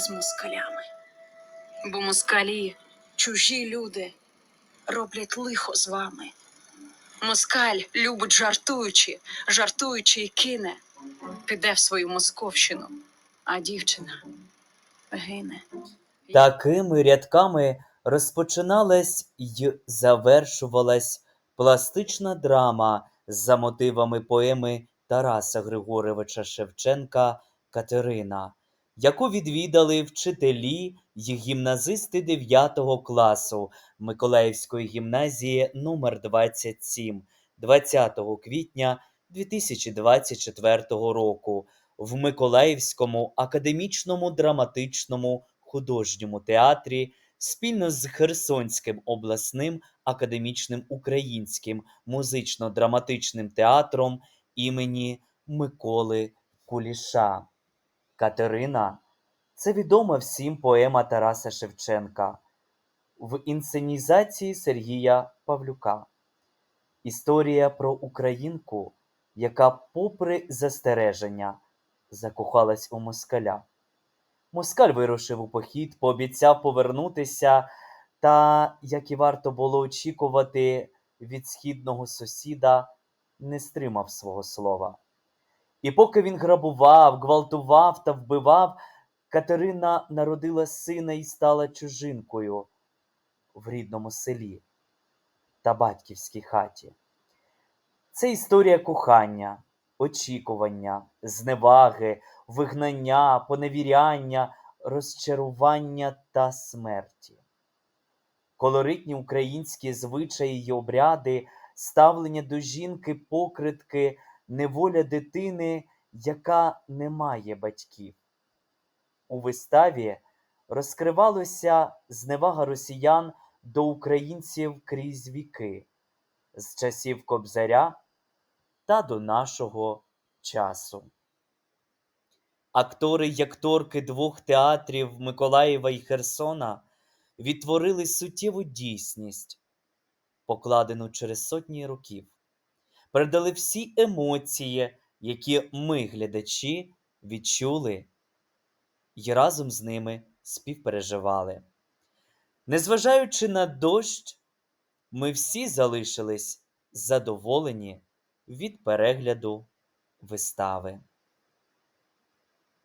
з москалями. Бо москалі, чужі люди, роблять лихо з вами. Москаль любить жартуючи, жартуючи і кине, піде в свою московщину, а дівчина гине. Такими рядками розпочиналась й завершувалась пластична драма за мотивами поеми Тараса Григоровича Шевченка Катерина, яку відвідали вчителі й гімназисти 9 класу Миколаївської гімназії номер 27 20 квітня 2024 року в Миколаївському академічному драматичному художньому театрі спільно з Херсонським обласним академічним українським музично-драматичним театром імені Миколи Куліша. Катерина це відома всім поема Тараса Шевченка в інсценізації Сергія Павлюка. Історія про українку, яка, попри застереження, закохалась у москаля. Москаль вирушив у похід, пообіцяв повернутися, та, як і варто було очікувати від східного сусіда, не стримав свого слова. І поки він грабував, гвалтував та вбивав, Катерина народила сина і стала чужинкою в рідному селі та батьківській хаті. Це історія кохання, очікування, зневаги, вигнання, поневіряння, розчарування та смерті. Колоритні українські звичаї й обряди, ставлення до жінки, покритки, неволя дитини, яка не має батьків. У виставі розкривалося зневага росіян до українців крізь віки, з часів Кобзаря та до нашого часу. Актори й акторки двох театрів Миколаєва і Херсона відтворили суттєву дійсність, покладену через сотні років, передали всі емоції, які ми, глядачі, відчули і разом з ними співпереживали. Незважаючи на дощ, ми всі залишились задоволені від перегляду вистави.